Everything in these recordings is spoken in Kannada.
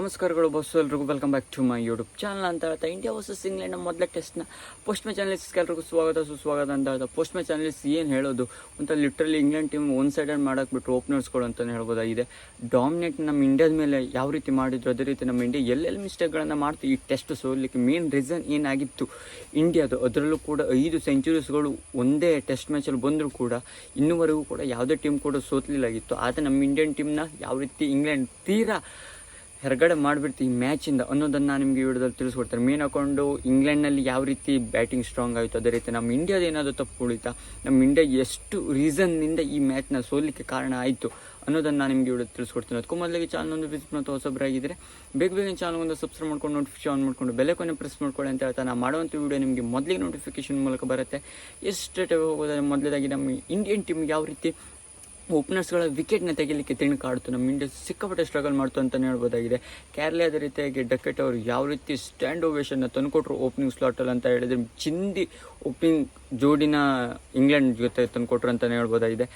ನಮಸ್ಕಾರಗಳು ಬಸ್ ಎಲ್ರಿಗೂ. Welcome back to my YouTube channel ಅಂತ ಹೇಳ್ತಾ ಇಂಡಿಯಾ ವರ್ಸಸ್ ಇಂಗ್ಲೆಂಡ್ ಮೊದಲ ಟೆಸ್ಟ್ನ ಪೋಸ್ಟ್ ಮ್ಯಾಚ್ ಚಾನಲ್ಸ್ ಎಲ್ರಿಗೂ ಸ್ವಾಗತ, ಸುಸ್ವಾಗತ ಅಂತ ಹೇಳ್ತಾ ಪೋಸ್ಟ್ ಮ್ಯಾಚ್ ಚಾನಲ್ಸ್ ಏನು ಹೇಳೋದು? ಅಂತ literally England team one sided ಮಾಡೋಕೆ ಬಿಟ್ಟು ಓಪನರ್ಸ್ಗಳು ಅಂತಲೇ ಹೇಳ್ಬೋದಾಗಿದೆ ಡಾಮಿನೇಟ್ ನಮ್ಮ ಇಂಡಿಯಾದ ಮೇಲೆ ಯಾವ ರೀತಿ ಮಾಡಿದ್ರು, ಅದೇ ರೀತಿ ನಮ್ಮ ಇಂಡಿಯಾ ಎಲ್ಲೆಲ್ಲಿ ಮಿಸ್ಟೇಕ್ಗಳನ್ನು ಮಾಡ್ತು? ಈ ಟೆಸ್ಟ್ ಸೋಲಿಕ್ಕೆ ಮೇನ್ ರೀಸನ್ ಏನಾಗಿತ್ತು? ಇಂಡಿಯಾದು ಅದರಲ್ಲೂ ಕೂಡ ಐದು ಸೆಂಚುರೀಸ್ಗಳು ಒಂದೇ ಟೆಸ್ಟ್ ಮ್ಯಾಚಲ್ಲಿ ಬಂದರೂ ಕೂಡ ಇನ್ನೂವರೆಗೂ ಕೂಡ ಯಾವುದೇ ಟೀಮ್ ಕೂಡ ಸೋತ್ಲಿಲ್ಲಾಗಿತ್ತು ಆದರೆ ನಮ್ಮ ಇಂಡಿಯನ್ ಟೀಮ್ನ ಯಾವ ರೀತಿ ಇಂಗ್ಲೆಂಡ್ ತೀರಾ ಹೊರಗಡೆ ಮಾಡಿಬಿಡ್ತೀವಿ ಈ ಮ್ಯಾಚಿಂದ ಅನ್ನೋದನ್ನು ನಾನು ನಿಮಗೆ ವಿಡಿಯೋದಲ್ಲಿ ತಿಳಿಸ್ಕೊಡ್ತಾರೆ ಮೇನ್ ಹಾಕೊಂಡು ಇಂಗ್ಲೆಂಡ್ನಲ್ಲಿ ಯಾವ ರೀತಿ ಬ್ಯಾಟಿಂಗ್ ಸ್ಟ್ರಾಂಗ್ ಆಯಿತು, ಅದೇ ರೀತಿ ನಮ್ಮ ಇಂಡಿಯಾದ ಏನಾದರೂ ತಪ್ಪು ಉಳಿತಾ ನಮ್ಮ ಇಂಡಿಯಾ ಎಷ್ಟು ರೀಸನ್ನಿಂದ ಈ ಮ್ಯಾಚ್ನ ಸೋಲಿಕ್ಕೆ ಕಾರಣ ಆಯಿತು ಅನ್ನೋದನ್ನು ನಾನು ನಿಮಗೆ ವಿಡಿಯೋ ತಿಳಿಸ್ಕೊಡ್ತೀನಿ. ಅದಕ್ಕೂ ಮೊದಲಿಗೆ ಚಾನಲ್ ಒಂದು ವಿಸಿಟ್ ಮತ್ತು ಹೊಸಬರಾಗಿದ್ದರೆ ಬೇಗ ಬೇಗ ಚಾನಲ್ ಒಂದು ಸಬ್ಸ್ಕ್ರೈಬ್ ಮಾಡ್ಕೊಂಡು ನೋಟಿಫಿಕೇಶನ್ ಆನ್ ಮಾಡ್ಕೊಂಡು ಬೆಲೆ ಕೊನೆ ಪ್ರೆಸ್ ಮಾಡ್ಕೊಳ್ಳಿ ಅಂತ ಹೇಳ್ತಾ, ನಾನು ಮಾಡುವಂಥ ವಿಡಿಯೋ ನಿಮಗೆ ಮೊದಲಿಗೆ ನೋಟಿಫಿಕೇಶನ್ ಮೂಲಕ ಬರುತ್ತೆ. ಎಷ್ಟು ಹೋಗೋದಾದ್ರೆ ಮೊದಲೇದಾಗಿ ನಮ್ಮ ಇಂಡಿಯನ್ ಟೀಮ್ ಯಾವ ರೀತಿ ಓಪನರ್ಸ್ಗಳ ವಿಕೆಟ್ನ ತೆಗಿಲಿಕ್ಕೆ ತಿಣುಕಾಡ್ತು ನಮ್ಮ ಇಂಡಿಯಾ ಸಿಕ್ಕಾಪಟ್ಟೆ ಸ್ಟ್ರಗಲ್ ಮಾಡ್ತು ಅಂತಲೇ ಹೇಳ್ಬೋದಾಗಿದೆ. ಕೇರಳ ಅದೇ ರೀತಿಯಾಗಿ ಡಕೆಟ್ ಅವರು ಯಾವ ರೀತಿ ಸ್ಟ್ಯಾಂಡ್ ಓವೇಷನ್ನ ತಂದುಕೊಟ್ರು ಓಪನಿಂಗ್ ಸ್ಲಾಟಲ್ಲಿ ಅಂತ ಹೇಳಿದ್ರೆ, ಚಿಂದಿ ಓಪನಿಂಗ್ ಜೋಡಿನ ಇಂಗ್ಲೆಂಡ್ ಜೊತೆ ತಂದುಕೊಟ್ರು ಅಂತಲೇ ಹೇಳ್ಬೋದಾಗಿದೆ.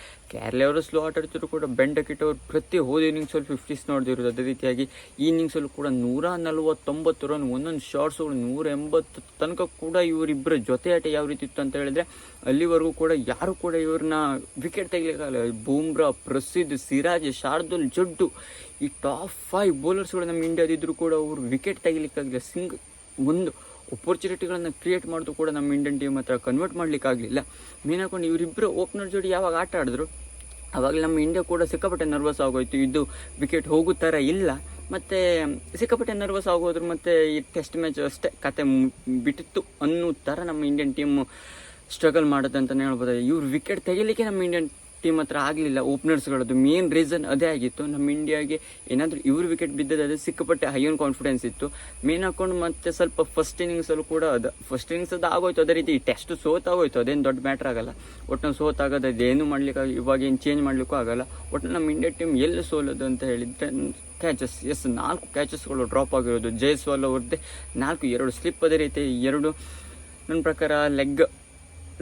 ಅವರು ಸ್ಲೋ ಆಟ ಆಡ್ತಿದ್ರು ಕೂಡ, ಬೆಂಡ ಡಕೆಟ್ ಅವರು ಪ್ರತಿ ಹೋದ ಇನ್ನಿಂಗ್ಸಲ್ಲಿ ಫಿಫ್ಟೀಸ್ ನೋಡ್ದಿರೋದು ಅದೇ ರೀತಿಯಾಗಿ. ಈ ಇನ್ನಿಂಗ್ಸಲ್ಲೂ ಕೂಡ ನೂರ ನಲವತ್ತೊಂಬತ್ತು ರನ್ ಒಂದೊಂದು ಶಾರ್ಟ್ಸ್ಗಳು ನೂರ ಎಂಬತ್ತು ತನಕ ಕೂಡ ಇವರಿಬ್ಬರ ಜೊತೆ ಆಟ ಯಾವ ರೀತಿ ಇತ್ತು ಅಂತ ಹೇಳಿದ್ರೆ, ಅಲ್ಲಿವರೆಗೂ ಕೂಡ ಯಾರು ಕೂಡ ಇವ್ರನ್ನ ವಿಕೆಟ್ ತೆಗಿಲಿಕ್ಕಾಗಲ್ಲ. ಬೂಮ್ರಾ, ಪ್ರಸಿದ್ಧ ಸಿರಾಜ್, ಶಾರ್ದುಲ್, ಜಡ್ಡು, ಈ ಟಾಪ್ ಫೈವ್ ಬೌಲರ್ಸ್ಗಳು ನಮ್ಮ ಇಂಡಿಯಾದಿದ್ರು ಕೂಡ ಅವರು ವಿಕೆಟ್ ತೆಗಿಲಿಕ್ಕಾಗಲಿಲ್ಲ. ಸಿಂಗ್ ಒಂದು ಅಪರ್ಚುನಿಟಿಗಳನ್ನು ಕ್ರಿಯೇಟ್ ಮಾಡಿದ್ರು ಕೂಡ ನಮ್ಮ ಇಂಡಿಯನ್ ಟೀಮ್ ಹತ್ರ ಕನ್ವರ್ಟ್ ಮಾಡಲಿಕ್ಕಾಗಲಿಲ್ಲ. ಮೇನ್ ಹಾಕೊಂಡು ಇವರಿಬ್ಬರು ಓಪನರ್ ಜೋಡಿ ಯಾವಾಗ ಆಟ ಆಡಿದ್ರು ಅವಾಗ ನಮ್ಮ ಇಂಡಿಯಾ ಕೂಡ ಸಿಕ್ಕಾಪಟ್ಟೆ ನರ್ವಸ್ ಆಗೋಯ್ತು. ಇದು ವಿಕೆಟ್ ಹೋಗೋ ಥರ ಇಲ್ಲ. ಮತ್ತು ಸಿಕ್ಕಾಪಟ್ಟೆ ನರ್ವಸ್ ಆಗೋದ್ರು ಮತ್ತು ಈ ಟೆಸ್ಟ್ ಮ್ಯಾಚ್ ಅಷ್ಟೇ ಕತೆ ಬಿಟ್ಟಿತ್ತು ಅನ್ನೋ ಥರ ನಮ್ಮ ಇಂಡಿಯನ್ ಟೀಮ್ ಸ್ಟ್ರಗಲ್ ಮಾಡುತ್ತೆ ಅಂತಲೇ ಹೇಳ್ಬೋದು. ಇವ್ರು ವಿಕೆಟ್ ತೆಗಿಲಿಕ್ಕೆ ನಮ್ಮ ಇಂಡಿಯನ್ ಟೀಮ್ ಹತ್ರ ಆಗಲಿಲ್ಲ ಓಪನರ್ಸ್ಗಳದ್ದು ಮೇನ್ ರೀಸನ್ ಅದೇ ಆಗಿತ್ತು. ನಮ್ಮ ಇಂಡಿಯಾಗೆ ಏನಾದರೂ ಇವ್ರು ವಿಕೆಟ್ ಬಿದ್ದದ್ದು ಸಿಕ್ಕಾಪಟ್ಟೆ ಹೈ ಆನ್ ಕಾನ್ಫಿಡೆನ್ಸ್ ಇತ್ತು. ಮೇನ್ ಹಾಕೊಂಡು ಮತ್ತೆ ಸ್ವಲ್ಪ ಫಸ್ಟ್ ಇನ್ನಿಂಗ್ಸಲ್ಲೂ ಕೂಡ ಅದು. ಫಸ್ಟ್ ಇನ್ನಿಂಗ್ಸ್ ಅದು ಆಗೋಯ್ತು ಅದೇ ರೀತಿ. ಟೆಸ್ಟ್ ಸೋತಾಗೋಯ್ತು. ಅದೇನು ದೊಡ್ಡ ಮ್ಯಾಟ್ರ್ ಆಗಲ್ಲ. ಒಟ್ಟು ಸೋತಾಗೋದು ಅದೇನು ಮಾಡ್ಲಿಕ್ಕೆ ಇವಾಗ ಏನು ಚೇಂಜ್ ಮಾಡಲಿಕ್ಕೂ ಆಗಲ್ಲ. ಒಟ್ಟು ನಮ್ಮ ಇಂಡಿಯಾ ಟೀಮ್ ಎಲ್ಲಿ ಸೋಲೋದು ಅಂತ ಹೇಳಿದ್ರೆ ಕ್ಯಾಚಸ್ ಎಸ್ ನಾಲ್ಕು ಕ್ಯಾಚಸ್ಗಳು ಡ್ರಾಪ್ ಆಗಿರೋದು. ಜೈಸ್ವಾಲ್ ಅವ್ರದ್ದೇ ನಾಲ್ಕು, ಎರಡು ಸ್ಲಿಪ್ ಅದೇ ರೀತಿ. ಎರಡು, ನನ್ನ ಪ್ರಕಾರ ಲೆಗ್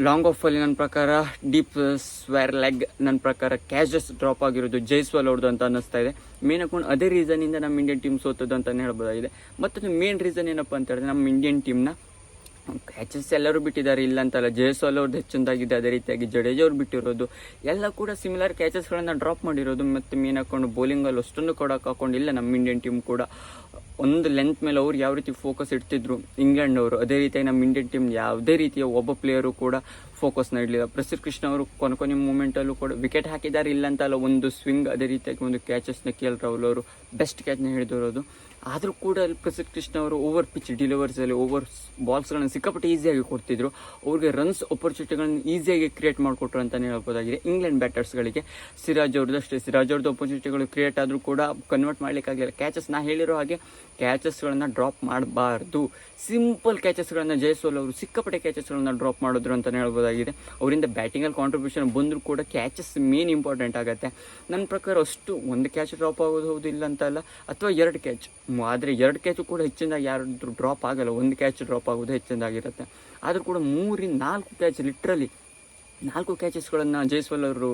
ಲಾಂಗ್ ಆಫಲ್ಲಿ ನನ್ನ ಪ್ರಕಾರ ಡೀಪ್ ಸ್ವೇರ್ ಲೆಗ್ ನನ್ನ ಪ್ರಕಾರ ಕ್ಯಾಶಸ್ ಡ್ರಾಪ್ ಆಗಿರೋದು ಜೈಸ್ವಾಲ್ ಅವ್ರದ್ದು ಅಂತ ಅನ್ನಿಸ್ತಾ ಇದೆ. ಮೇನ್ ಹಾಕೊಂಡು ಅದೇ ರೀಸನಿಂದ ನಮ್ಮ ಇಂಡಿಯನ್ ಟೀಮ್ ಸೋತದ್ದು ಅಂತಲೇ ಹೇಳ್ಬೋದಾಗಿದೆ. ಮತ್ತೊಂದು ಮೇನ್ ರೀಸನ್ ಏನಪ್ಪ ಅಂತ ಹೇಳಿದ್ರೆ ನಮ್ಮ ಇಂಡಿಯನ್ ಟೀಮ್ನ ಕ್ಯಾಚಸ್ ಎಲ್ಲರೂ ಬಿಟ್ಟಿದ್ದಾರೆ ಇಲ್ಲ ಅಂತಲ್ಲ ಜಯಸ್ವಾಲ್ ಅವ್ರದ್ದು ಹೆಚ್ಚೊಂದಾಗಿದೆ, ಅದೇ ರೀತಿಯಾಗಿ ಜಡೇಜಾ ಅವ್ರು ಬಿಟ್ಟಿರೋದು. ಎಲ್ಲ ಕೂಡ ಸಿಮಿಲರ್ ಕ್ಯಾಚಸ್ಗಳನ್ನು ಡ್ರಾಪ್ ಮಾಡಿರೋದು, ಮತ್ತು ಮೇನ್ ಹಾಕೊಂಡು ಬೌಲಿಂಗಲ್ಲಿ ಅಷ್ಟೊಂದು ಕೊಡೋಕೆ ಹಾಕೊಂಡಿಲ್ಲ ನಮ್ಮ ಇಂಡಿಯನ್ ಟೀಮ್ ಕೂಡ. ಒಂದು ಲೆಂತ್ ಮೇಲೆ ಅವ್ರು ಯಾವ ರೀತಿ ಫೋಕಸ್ ಇಡ್ತಿದ್ರು ಇಂಗ್ಲೆಂಡ್ ಅವರು, ಅದೇ ರೀತಿಯಾಗಿ ನಮ್ಮ ಇಂಡಿಯನ್ ಟೀಮ್ ಯಾವುದೇ ರೀತಿಯ ಒಬ್ಬ ಪ್ಲೇಯರು ಕೂಡ ಫೋಕಸ್ನ ಇಡಲಿಲ್ಲ. ಪ್ರಸಿದ್ಧ ಕೃಷ್ಣ ಅವರು ಕೊನೆ ಕೊನೆ ಮೂಮೆಂಟಲ್ಲೂ ಕೂಡ ವಿಕೆಟ್ ಹಾಕಿದ್ದಾರೆ ಇಲ್ಲ ಅಂತಲ್ಲ ಒಂದು ಸ್ವಿಂಗ್ ಅದೇ ರೀತಿಯಾಗಿ ಒಂದು ಕ್ಯಾಚಸ್ನ ಕೆ ಎಲ್ ರಾಹುಲ್ ಅವರು ಬೆಸ್ಟ್ ಕ್ಯಾಚ್ನ ಹಿಡಿದಿರೋದು. ಆದರೂ ಕೂಡ ಅಲ್ಲಿ ಪ್ರಸಿದ್ಧ ಕೃಷ್ಣ ಅವರು ಓವರ್ ಪಿಚ್ ಡಿಲಿವರ್ಸಲ್ಲಿ ಓವರ್ ಬಾಲ್ಸ್ಗಳನ್ನು ಸಿಕ್ಕಾಪಟ್ಟೆ ಈಸಿಯಾಗಿ ಕೊಡ್ತಿದ್ರು. ಅವ್ರಿಗೆ ರನ್ಸ್ ಅಪರ್ಚುನಿಟಿಗಳನ್ನು ಈಸಿಯಾಗಿ ಕ್ರಿಯೇಟ್ ಮಾಡಿಕೊಟ್ರು ಅಂತಲೇ ಹೇಳ್ಬೋದಾಗಿದೆ. ಇಂಗ್ಲೆಂಡ್ ಬ್ಯಾಟರ್ಸ್ಗಳಿಗೆ ಸಿರಾಜ್ ಅವ್ರದ್ದು ಅಷ್ಟೇ. ಸಿರಾಜ್ ಅವ್ರದ್ದು ಅಪರ್ಚುನಿಟಿಗಳು ಕ್ರಿಯೇಟ್ ಆದರೂ ಕೂಡ ಕನ್ವರ್ಟ್ ಮಾಡಲಿಕ್ಕಾಗಲಿಲ್ಲ. ಕ್ಯಾಚಸ್ ನಾ ಹೇಳಿರೋ ಹಾಗೆ ಕ್ಯಾಚಸ್ಗಳನ್ನು ಡ್ರಾಪ್ ಮಾಡಬಾರ್ದು. ಸಿಂಪಲ್ ಕ್ಯಾಚಸ್ಗಳನ್ನು ಜಯಿಸೋಲ್ ಅವರು ಸಿಕ್ಕಾಪಟ್ಟೆ ಕ್ಯಾಚಸ್ಗಳನ್ನು ಡ್ರಾಪ್ ಮಾಡಿದ್ರು ಅಂತಲೇ ಹೇಳ್ಬೋದಾಗಿದೆ. ಅವರಿಂದ ಬ್ಯಾಟಿಂಗಲ್ಲಿ ಕಾಂಟ್ರಿಬ್ಯೂಷನ್ ಬಂದರೂ ಕೂಡ ಕ್ಯಾಚಸ್ ಮೇನ್ ಇಂಪಾರ್ಟೆಂಟ್ ಆಗುತ್ತೆ. ನನ್ನ ಪ್ರಕಾರ ಅಷ್ಟು ಒಂದು ಕ್ಯಾಚ್ ಡ್ರಾಪ್ ಆಗೋದು ಹೌದು ಇಲ್ಲ ಅಂತಲ್ಲ ಅಥವಾ ಎರಡು ಕ್ಯಾಚ್ ಆದರೆ ಎರಡು ಕ್ಯಾಚು ಕೂಡ ಹೆಚ್ಚಿನದಾಗಿ ಯಾರು ಡ್ರಾಪ್ ಆಗಲ್ಲ, ಒಂದು ಕ್ಯಾಚ್ ಡ್ರಾಪ್ ಆಗೋದು ಹೆಚ್ಚಿನದಾಗಿರುತ್ತೆ. ಆದರೂ ಕೂಡ ಮೂರಿಂದ ನಾಲ್ಕು ಕ್ಯಾಚ್ ಲಿಟ್ರಲಿ ನಾಲ್ಕು ಕ್ಯಾಚಸ್ಗಳನ್ನು ಜೈಸ್ವಾಲ್ ಅವರು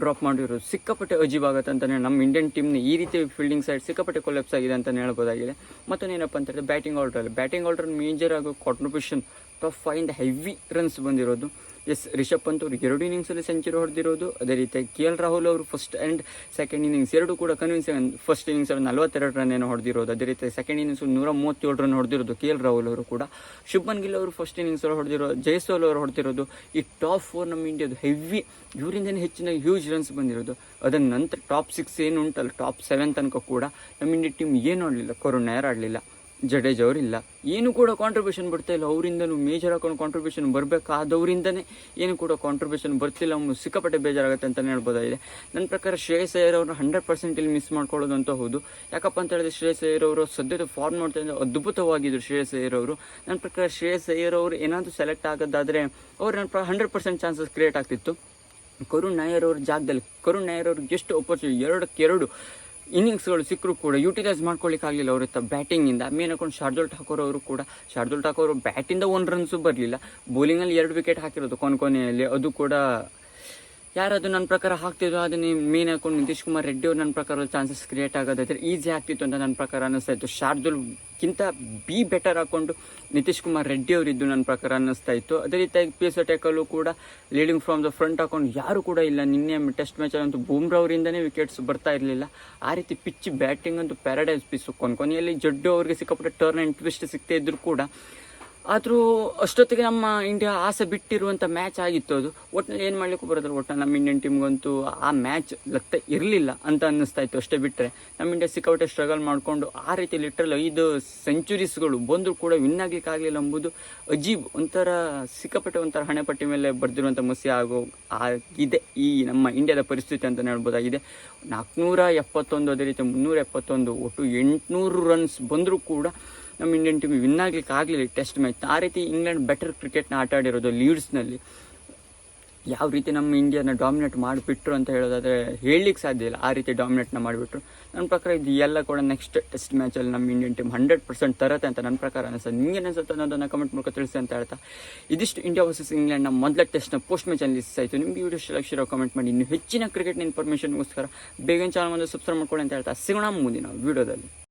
ಡ್ರಾಪ್ ಮಾಡಿರೋದು ಸಿಕ್ಕಾಪಟ್ಟೆ ಅಜೀಬ್ ಆಗುತ್ತೆ ಅಂತಲೇ ನಮ್ಮ ಇಂಡಿಯನ್ ಟೀಮ್ನ ಈ ರೀತಿ ಫೀಲ್ಡಿಂಗ್ ಸೈಡ್ ಸಿಕ್ಕಾಪಟ್ಟೆ ಕೊಲೆಪ್ಸ್ ಆಗಿದೆ ಅಂತಲೇ ಹೇಳ್ಬೋದಾಗಿದೆ. ಮತ್ತೊಂದೇನಪ್ಪ ಅಂತ ಹೇಳಿದ್ರೆ ಬ್ಯಾಟಿಂಗ್ ಆರ್ಡ್ರಲ್ಲಿ ಬ್ಯಾಟಿಂಗ್ ಆರ್ಡ್ರಲ್ಲಿ ಮೇಜರ್ ಆಗೋ ಕಾಂಟ್ರಿಬ್ಯೂಷನ್ ಟಾಪ್ ಫೈವಿಂದ ಹೆವಿ ರನ್ಸ್ ಬಂದಿರೋದು. ಎಸ್ ರಿಷಬ್ ಪಂತ್ ಅವರು ಎರಡು ಇನ್ನಿಂಗ್ಸಲ್ಲಿ ಸೆಂಚುರಿ ಹೊಡೆದಿರೋದು. ಅದೇ ರೀತಿ ಕೆ ಎಲ್ ರಾಹುಲ್ ಅವರು ಫಸ್ಟ್ ಆ್ಯಂಡ್ ಸೆಕೆಂಡ್ ಇನ್ನಿಂಗ್ಸ್ ಎರಡು ಕೂಡ ಕನ್ವಿನ್ಸಿಂಗ್ ಫಸ್ಟ್ ಇನ್ನಿಂಗ್ಸಲ್ಲಿ ನಲವತ್ತೆರಡು ರನ್ ಏನೋ ಹೊಡೆದಿರೋದು. ಅದೇ ರೀತಿ ಸೆಕೆಂಡ್ ಇನ್ನಿಂಗ್ಸ್ ನೂರ ಮೂವತ್ತೇಳು ರನ್ ಹೊಡೆದಿರೋದು ಕೆ ಎಲ್ ರಾಹುಲ್ ಅವರು ಕೂಡ. ಶುಭನ್ ಗಿಲ್ ಅವರು ಫಸ್ಟ್ ಇನ್ನಿಂಗ್ಸಲ್ಲಿ ಹೊಡೆದಿರೋ ಜಯಸೋಲ್ ಅವರು ಹೊಡೆದಿರೋದು. ಈ ಟಾಪ್ ಫೋರ್ ನಮ್ಮ ಇಂಡಿಯಾದು ಹೆವಿ ಇವರಿಂದನೇ ಹೆಚ್ಚಿನ ಹ್ಯೂಜ್ ರನ್ಸ್ ಬಂದಿರೋದು. ಅದರ ನಂತರ ಟಾಪ್ ಸಿಕ್ಸ್ ಏನು ಉಂಟಲ್ಲ ಟಾಪ್ ಸೆವೆನ್ ತನಕ ಕೂಡ ನಮ್ಮ ಇಂಡಿಯಾ ಟೀಮ್ ಏನು ಆಡಲಿಲ್ಲ, ಕೊರೋನಾ ಯಾರು ಆಡಲಿಲ್ಲ. ಜಡೇಜ್ ಅವರಿಲ್ಲ ಏನು ಕೂಡ ಕಾಂಟ್ರಿಬ್ಯೂಷನ್ ಬರ್ತಾ ಇಲ್ಲ. ಅವರಿಂದನೂ ಮೇಜರ್ ಹಾಕೊಂಡು ಕಾಂಟ್ರಿಬ್ಯೂಷನ್ ಬರಬೇಕಾದವರಿಂದನೇ ಏನು ಕೂಡ ಕಾಂಟ್ರಿಬ್ಯೂಷನ್ ಬರ್ತಿಲ್ಲ. ಅವನು ಸಿಕ್ಕಾಪಟ್ಟೆ ಬೇಜಾರಾಗುತ್ತೆ ಅಂತಲೇ ಹೇಳ್ಬೋದಾಗಿದೆ. ನನ್ನ ಪ್ರಕಾರ ಶ್ರೇಯಸ್ ಅಯ್ಯರ್ ಅವರು ಹಂಡ್ರೆಡ್ ಪರ್ಸೆಂಟ್ ಇಲ್ಲಿ ಮಿಸ್ ಮಾಡ್ಕೊಳ್ಳೋದು ಅಂತ ಹೌದು. ಯಾಕಪ್ಪ ಅಂತ ಹೇಳಿದ್ರೆ ಶ್ರೇಯಸ್ ಅಯ್ಯರ್ ಅವರು ಸದ್ಯದ ಫಾರ್ಮ್ ನೋಡ್ತಾ ಇದ್ದರೆ ಅದ್ಭುತವಾಗಿದ್ದರು ಶ್ರೇಯಸ್ ಅಯ್ಯರ್ ಅವರು. ನನ್ನ ಪ್ರಕಾರ ಶ್ರೇಯಸ್ ಅಯ್ಯರ್ ಅವರು ಏನಾದರೂ ಸೆಲೆಕ್ಟ್ ಆಗೋದಾದರೆ ಅವ್ರು ನನ್ನ ಪ್ರಕಾರ ಹಂಡ್ರೆಡ್ ಪರ್ಸೆಂಟ್ ಚಾನ್ಸಸ್ ಕ್ರಿಯೇಟ್ ಆಗ್ತಿತ್ತು. ಕರುಣ್ ನಾಯರ್ ಅವ್ರ ಜಾಗದಲ್ಲಿ ಕರುಣ್ ನಾಯರ್ ಅವ್ರಿಗೆ ಎಷ್ಟು ಅಪರ್ಚುನಿಟಿ ಎರಡಕ್ಕೆ ಎರಡು ಇನ್ನಿಂಗ್ಸ್ಗಳು ಸಿಕ್ಕರೂ ಕೂಡ ಯೂಟಿಲೈಸ್ ಮಾಡ್ಕೊಳ್ಳಿಕ್ಕಾಗಲಿಲ್ಲ ಅವ್ರ ಬ್ಯಾಟಿಂಗ್ ಬ್ಯಾಟಿಂಗಿಂದ ಮೇನ್ ಹಾಕೊಂಡು ಶಾರ್ದುಲ್ ಠಾಕೂರ್ ಅವರು ಕೂಡ, ಶಾರ್ದುಲ್ ಠಾಕೂರ್ ಬ್ಯಾಟಿಂದ ಒಂದು ರನ್ಸು ಬರಲಿಲ್ಲ. ಬೌಲಿಂಗಲ್ಲಿ ಎರಡು ವಿಕೆಟ್ ಹಾಕಿರೋದು ಕೊನೆ ಕೊನೆಯಲ್ಲಿ, ಅದು ಕೂಡ ಯಾರದು ನನ್ನ ಪ್ರಕಾರ ಹಾಕ್ತಿದ್ರು ಅದನ್ನ ಮೇನ್ ಹಾಕೊಂಡು ನಿತೀಶ್ ಕುಮಾರ್ ರೆಡ್ಡಿ ಅವ್ರು ನನ್ನ ಪ್ರಕಾರ ಚಾನ್ಸಸ್ ಕ್ರಿಯೇಟ್ ಆಗೋದಾದ್ರೆ ಈಸಿ ಆಗ್ತಿತ್ತು ಅಂತ ನನ್ನ ಪ್ರಕಾರ ಅನ್ನಿಸ್ತಾ ಇತ್ತು ಶಾರ್ದುಲ್ಗಿಂತ ಬಿ ಬೆಟರ್ ಹಾಕೊಂಡು ನಿತೀಶ್ ಕುಮಾರ್ ರೆಡ್ಡಿ ಅವರಿದ್ದು ನನ್ನ ಪ್ರಕಾರ ಅನ್ನಿಸ್ತಾ ಇತ್ತು ಅದೇ ರೀತಿಯಾಗಿ ಪಿ ಎಸ್ ಅಟ್ಯಾಕಲ್ಲೂ ಕೂಡ ಲೀಡಿಂಗ್ ಫ್ರಮ್ ದ ಫ್ರಂಟ್ ಹಾಕೊಂಡು ಯಾರು ಕೂಡ ಇಲ್ಲ. ನಿನ್ನೆ ಟೆಸ್ಟ್ ಮ್ಯಾಚ್ ಅಂತೂ ಬೂಮ್ರಾ ಅವರಿಂದನೇ ವಿಕೆಟ್ಸ್ ಬರ್ತಾ ಇರಲಿಲ್ಲ. ಆ ರೀತಿ ಪಿಚ್ ಬ್ಯಾಟಿಂಗ್ ಅಂತೂ ಪ್ಯಾರಡೈಸ್ ಪೀಸು ಕೊನ್ ಕೊನೆಯಲ್ಲಿ ಜಡ್ಡು ಅವರಿಗೆ ಸಿಕ್ಕಾಪಟ್ಟೆ ಟರ್ನ್ ಆ್ಯಂಡ್ ಟ್ವಿಸ್ಟ್ ಸಿಗ್ತಾ ಇದ್ರು ಕೂಡ ಆದರೂ ಅಷ್ಟೊತ್ತಿಗೆ ನಮ್ಮ ಇಂಡಿಯಾ ಆಸೆ ಬಿಟ್ಟಿರುವಂಥ ಮ್ಯಾಚ್ ಆಗಿತ್ತು ಅದು. ಒಟ್ಟಿನಲ್ಲಿ ಏನು ಮಾಡಲಿಕ್ಕೂ ಬರೋದಿಲ್ಲ. ಒಟ್ಟು ನಮ್ಮ ಇಂಡಿಯನ್ ಟೀಮ್ಗಂತೂ ಆ ಮ್ಯಾಚ್ ಲತ್ತೆ ಇರಲಿಲ್ಲ ಅಂತ ಅನ್ನಿಸ್ತಾ ಇತ್ತು ಅಷ್ಟೇ ಬಿಟ್ಟರೆ ನಮ್ಮ ಇಂಡಿಯಾ ಸಿಕ್ಕಾಪಟ್ಟೆ ಸ್ಟ್ರಗಲ್ ಮಾಡಿಕೊಂಡು ಆ ರೀತಿ ಲಿಟ್ರಲ್ ಐದು ಸೆಂಚುರೀಸ್ಗಳು ಬಂದರೂ ಕೂಡ ವಿನ್ ಆಗಲಿಕ್ಕಾಗಲಿಲ್ಲ ಎಂಬುದು ಅಜೀಬ್ ಒಂಥರ ಸಿಕ್ಕಾಪಟ್ಟೆ ಒಂಥರ ಹಣೆಪಟ್ಟಿ ಮೇಲೆ ಬರೆದಿರುವಂಥ ಮಸಿ ಆಗೋ ಆಗಿದೆ ಈ ನಮ್ಮ ಇಂಡಿಯಾದ ಪರಿಸ್ಥಿತಿ ಅಂತ ಹೇಳ್ಬೋದಾಗಿದೆ. ನಾಲ್ಕುನೂರ ಎಪ್ಪತ್ತೊಂದು ಅದೇ ರೀತಿ ಮುನ್ನೂರ ಎಪ್ಪತ್ತೊಂದು ಒಟ್ಟು ಎಂಟುನೂರು ರನ್ಸ್ ಬಂದರೂ ಕೂಡ ನಮ್ಮ ಇಂಡಿಯನ್ ಟೀಮ್ ವಿನ್ ಆಗ್ಲಿಕ್ಕೆ ಆಗಲಿಲ್ಲ ಟೆಸ್ಟ್ ಮ್ಯಾಚ್ ಆ ರೀತಿ ಇಂಗ್ಲೆಂಡ್ ಬೆಟರ್ ಕ್ರಿಕೆಟ್ನ ಆಟ ಆಡಿರೋದು ಲೀಡ್ಸ್ನಲ್ಲಿ ಯಾವ ರೀತಿ ನಮ್ಮ ಇಂಡಿಯಾನ ಡಾಮಿನೇಟ್ ಮಾಡಿಬಿಟ್ರು ಅಂತ ಹೇಳೋದಾದರೆ ಹೇಳಲಿಕ್ಕೆ ಸಾಧ್ಯ ಇಲ್ಲ. ಆ ರೀತಿ ಡಾಮಿನೇಟ್ನ ಮಾಡಿಬಿಟ್ರು. ನನ್ನ ಪ್ರಕಾರ ಇದು ಎಲ್ಲ ಕೂಡ ನೆಕ್ಸ್ಟ್ ಟೆಸ್ಟ್ ಮ್ಯಾಚಲ್ಲಿ ನಮ್ಮ ಇಂಡಿಯನ್ ಟೀಮ್ ಹಂಡ್ರೆಡ್ ಪರ್ಸೆಂಟ್ ತರತ್ತೆ ಅಂತ ನನ್ನ ಪ್ರಕಾರ ಅನಿಸ್ತದೆ ನಿಮಗೆ ಅನಿಸುತ್ತೆ ಅನ್ನೋದನ್ನು ಕಮೆಂಟ್ ಮೂಲಕ ತಿಳಿಸಿ ಅಂತ ಹೇಳ್ತಾ. ಇದಿಷ್ಟು ಇಂಡಿಯಾ ವರ್ಸಸ್ ಇಂಗ್ಲೆಂಡ್ನ ಮೊದಲ ಟೆಸ್ಟ್ನ ಪೋಸ್ಟ್ ಮ್ಯಾಚಲ್ಲಿ ಲಿಸ್ ಆಯಿತು ನಿಮಗೆ ವಿಡಿಯೋ ಇಷ್ಟ ಕಮೆಂಟ್ ಮಾಡಿ. ಇನ್ನು ಹೆಚ್ಚಿನ ಕ್ರಿಕೆಟ್ನ ಇನ್ಫಾರ್ಮೇಷನ್ಗೋಸ್ಕರ ಬೇಗನೆ ಚಾನಲ್ ಒಂದು ಸಬ್ಸ್ಕ್ರೈಬ್ ಮಾಡ್ಕೊಳ್ಳಿ ಅಂತ ಹೇಳ್ತಾ. ಸಿಗೋಣ ಮುಂದಿನ ವಿಡಿಯೋದಲ್ಲಿ